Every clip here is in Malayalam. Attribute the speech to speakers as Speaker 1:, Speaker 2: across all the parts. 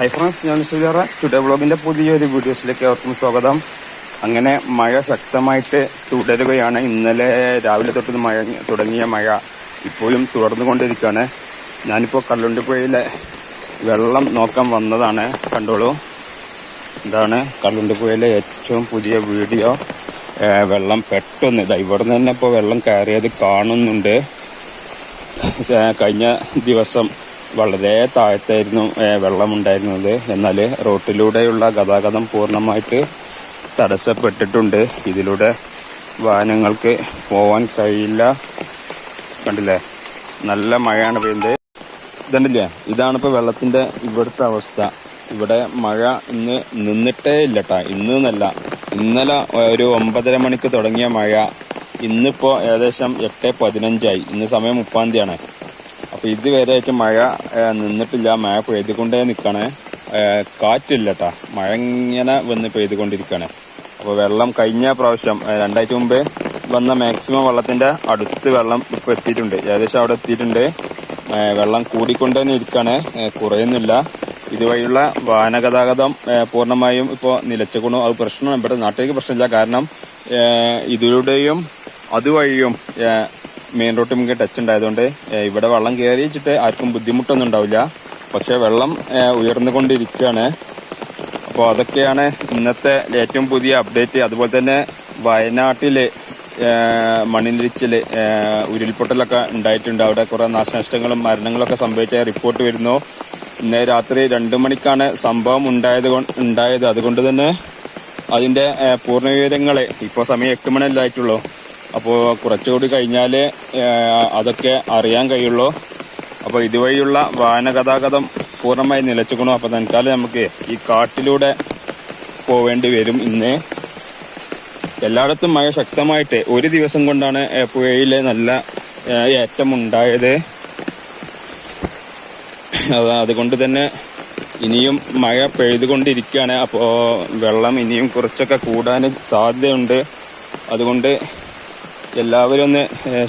Speaker 1: ഹൈ ഫ്രണ്ട്സ് ഞാൻ സുജാറ ടുഡേ വ്ളോഗിന്റെ പുതിയൊരു വീഡിയോസിലേക്ക് അവർക്കും സ്വാഗതം. അങ്ങനെ മഴ ശക്തമായിട്ട് തുടരുകയാണ്. ഇന്നലെ രാവിലെ തൊട്ട് മഴ തുടങ്ങിയ മഴ ഇപ്പോഴും തുടർന്നുകൊണ്ടിരിക്കുകയാണ്. ഞാനിപ്പോൾ കല്ലുണ്ടിപ്പുഴയിലെ വെള്ളം നോക്കാൻ വന്നതാണ്. കണ്ടോളൂ. ഇതാണ് കല്ലുണ്ടിപ്പുഴയിലെ ഏറ്റവും പുതിയ വീഡിയോ. വെള്ളം പെട്ടെന്ന് ഇതാ ഇവിടെ നിന്ന് തന്നെ ഇപ്പോൾ വെള്ളം കയറിയത് കാണുന്നുണ്ട്. കഴിഞ്ഞ ദിവസം വളരെ താഴത്തായിരുന്നു വെള്ളമുണ്ടായിരുന്നത്. എന്നാൽ റോട്ടിലൂടെയുള്ള ഗതാഗതം പൂർണമായിട്ട് തടസ്സപ്പെട്ടിട്ടുണ്ട്. ഇതിലൂടെ വാഹനങ്ങൾക്ക് പോവാൻ കഴിയില്ല. കണ്ടില്ലേ? നല്ല മഴയാണ് പെയ്യുന്നത് ഇതുണ്ടല്ലേ? ഇതാണ് ഇപ്പൊ വെള്ളത്തിന്റെ ഇവിടുത്തെ അവസ്ഥ. ഇവിടെ മഴ ഇന്ന് നിന്നിട്ടേ ഇല്ലട്ടാ. ഇന്ന് എന്നല്ല. ഇന്നലെ ഒരു ഒമ്പതര മണിക്ക് തുടങ്ങിയ മഴ. ഇന്നിപ്പോ ഏകദേശം എട്ട് പതിനഞ്ചായി. ഇന്ന് സമയം മുപ്പാം തീയതിയാണ്. അപ്പൊ ഇതുവരെയായിട്ട് മഴ നിന്നിട്ടില്ല. മഴ പെയ്തുകൊണ്ടേ നിൽക്കണേ കാറ്റില്ലട്ടാ. മഴ ഇങ്ങനെ വന്ന് പെയ്തുകൊണ്ടിരിക്കുകയാണ് അപ്പൊ വെള്ളം കഴിഞ്ഞ പ്രാവശ്യം രണ്ടാഴ്ച മുമ്പ് വന്ന മാക്സിമം വെള്ളത്തിന്റെ അടുത്ത് വെള്ളം ഇപ്പൊ എത്തിയിട്ടുണ്ട്. ഏകദേശം അവിടെ എത്തിയിട്ടുണ്ട്. വെള്ളം കൂടിക്കൊണ്ട് തന്നെ ഇരിക്കാണ്. കുറയുന്നില്ല. ഇതുവഴിയുള്ള വാഹന ഗതാഗതം പൂർണമായും ഇപ്പോൾ നിലച്ചുകൊണ്ടു അത് പ്രശ്നം ഇവിടെ നാട്ടിലേക്ക് പ്രശ്നമില്ല. കാരണം ഇതിലൂടെയും അതുവഴിയും മെയിൻ നമുക്ക് ടച്ച് ഉണ്ടായതുകൊണ്ട് ഇവിടെ വെള്ളം കയറി വെച്ചിട്ട് ആർക്കും ബുദ്ധിമുട്ടൊന്നും ഉണ്ടാവില്ല. പക്ഷെ വെള്ളം ഉയർന്നുകൊണ്ടിരിക്കുകയാണ്. അപ്പോൾ അതൊക്കെയാണ് ഇന്നത്തെ ഏറ്റവും പുതിയ അപ്ഡേറ്റ് അതുപോലെ തന്നെ വയനാട്ടിൽ ഏഹ്, ഉരുൾപൊട്ടലൊക്കെ ഉണ്ടായിട്ടുണ്ട്. അവിടെ കുറേ നാശനഷ്ടങ്ങളും മരണങ്ങളൊക്കെ സംഭവിച്ച റിപ്പോർട്ട് വരുന്നു. ഇന്ന് രാത്രി രണ്ടു മണിക്കാണ് സംഭവം ഉണ്ടായത് ഉണ്ടായത്. അതുകൊണ്ട് തന്നെ അതിന്റെ പൂർണ വിവരങ്ങൾ ഇപ്പോൾ സമയം എട്ട് മണിയല്ലേ ആയിട്ടുള്ളൂ. അപ്പോൾ കുറച്ചുകൂടി കഴിഞ്ഞാലേ അതൊക്കെ അറിയാൻ കഴിയുള്ളൂ. അപ്പോൾ ഇതുവഴിയുള്ള വാഹന ഗതാഗതം പൂർണമായി നിലച്ചുകൊണ്ടു അപ്പോൾ തൽക്കാലം നമുക്ക് ഈ കാട്ടിലൂടെ പോവേണ്ടി വരും ഇന്ന്. എല്ലായിടത്തും മഴ ശക്തമായിട്ട് ഒരു ദിവസം കൊണ്ടാണ് പുഴയിലെ നല്ല ഏറ്റമുണ്ടായത്. അതുകൊണ്ട് തന്നെ ഇനിയും മഴ പെയ്തുകൊണ്ടിരിക്കുകയാണ് അപ്പോൾ വെള്ളം ഇനിയും കുറച്ചൊക്കെ കൂടാൻ സാധ്യതയുണ്ട്. അതുകൊണ്ട് എല്ലാവരും ഒന്ന്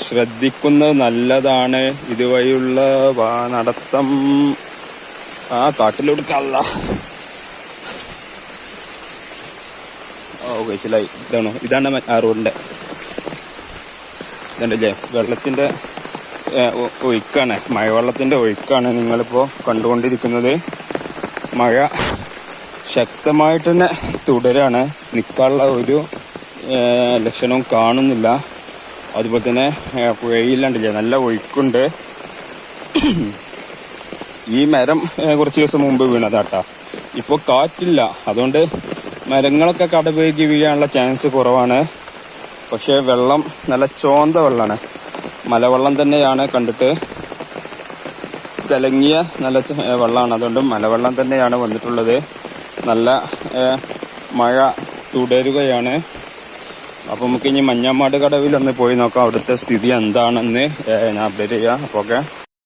Speaker 1: ശ്രദ്ധിക്കുന്നത് നല്ലതാണ്. ഇതുവഴിയുള്ള നടത്തം. ആ കാട്ടിലൊടുക്കല്ല ഓ മനസ്സിലായി ഇതാണോ ഇതാണ് ആ റോഡിന്റെ. ഇതുണ്ടല്ലേ വെള്ളത്തിന്റെ ഒഴുക്കാണ്. മഴവെള്ളത്തിന്റെ ഒഴുക്കാണ് നിങ്ങളിപ്പോ കണ്ടുകൊണ്ടിരിക്കുന്നത്. മഴ ശക്തമായിട്ട് തന്നെ തുടരാണ്. നിൽക്കാനുള്ള ഒരു ലക്ഷണവും കാണുന്നില്ല. അതുപോലെ തന്നെ ഏ, പുഴയിലുണ്ടല്ലേ നല്ല ഒഴുക്കുണ്ട്. ഈ മരം കുറച്ച് ദിവസം മുമ്പ് വീണതാട്ടാ. ഇപ്പോൾ കാറ്റില്ല. അതുകൊണ്ട് മരങ്ങളൊക്കെ കടപേകി വീഴാനുള്ള ചാൻസ് കുറവാണ്. പക്ഷേ വെള്ളം നല്ല ചോന്ത വെള്ളമാണ് മലവെള്ളം തന്നെയാണ് കണ്ടിട്ട് കലങ്ങിയ നല്ല വെള്ളമാണ് അതുകൊണ്ട് മലവെള്ളം തന്നെയാണ് വന്നിട്ടുള്ളത്. നല്ല മഴ തുടരുകയാണ്. അപ്പൊ നമുക്ക് ഇനി മഞ്ഞാമാട് കടവിൽ ഒന്ന് പോയി നോക്കാം. അവിടുത്തെ സ്ഥിതി എന്താണെന്ന് ഞാൻ അപ്ഡേറ്റ് ചെയ്യാം. അപ്പോൾ ഓക്കെ.